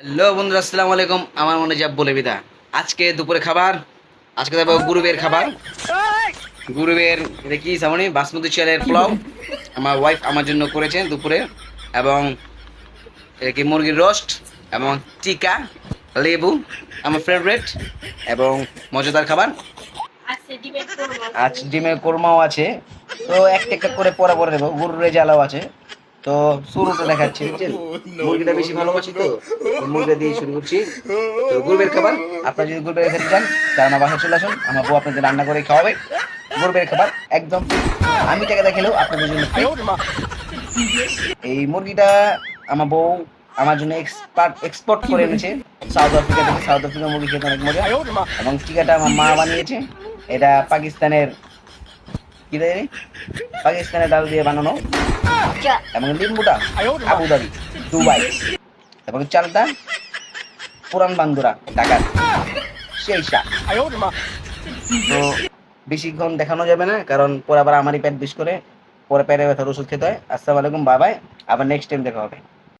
Hello বন্ধুরা, আসসালামু আলাইকুম। আমার মনে যাব বলে বিদা আজকে দুপুরে খাবার, আজকে দেবো গুরুবের খাবার। গুরুবের, এটা কি সামনে বাসমতি চালের পোলাও আমার ওয়াইফ আমার জন্য করেছেন দুপুরে। এবং এটা কি মুরগির রোস্ট এবং টিকা, লেবু, আমার ফেভারিট এবং মজাদার খাবার। আজ ডিমের কোরমাও আছে। তো একটা একটা করে পরে পরে দেবো। গরুর রেজালাও আছে। তো শুরুটা দেখাচ্ছি বুঝছেন মুরগিটা বেশি ভালোবাসি তো মুরগিটা দিয়ে শুরু করছি। তো গুরবের খাবার আপনারা যদি গুরবের খেতে চান তাহলে আমার বাসায় চলে আসুন আমার বউ আপনাদের রান্না করে খাওয়াবে। গুরবের খাবার একদম। আমি টাকা দেখালেও আপনাদের জন্য এই মুরগিটা আমার বউ আমার জন্য এক্সপার্ট এক্সপোর্ট করে এনেছে। সাউথ আফ্রিকা থেকে সাউথ আফ্রিকা মুরগি খেতে অনেক মজা। এবং টিকাটা আমার মা বানিয়েছে। এটা পাকিস্তানের কি রে? পাকিস্তানের ডাল দিয়ে বানানো? এবং লিম্বুটা আবুধাবি দুবাই। এবং চালটা পুরান বান্দুরা ঢাকার সেই শাক তো বেশিক্ষণ দেখানো যাবে না কারণ পরে আবার আমারই পেট বিষ করে পরে পেটে ব্যথার ওষুধ খেতে হয়। আসসালামু আলাইকুম বাবাই। আবার নেক্সট টাইম দেখা হবে।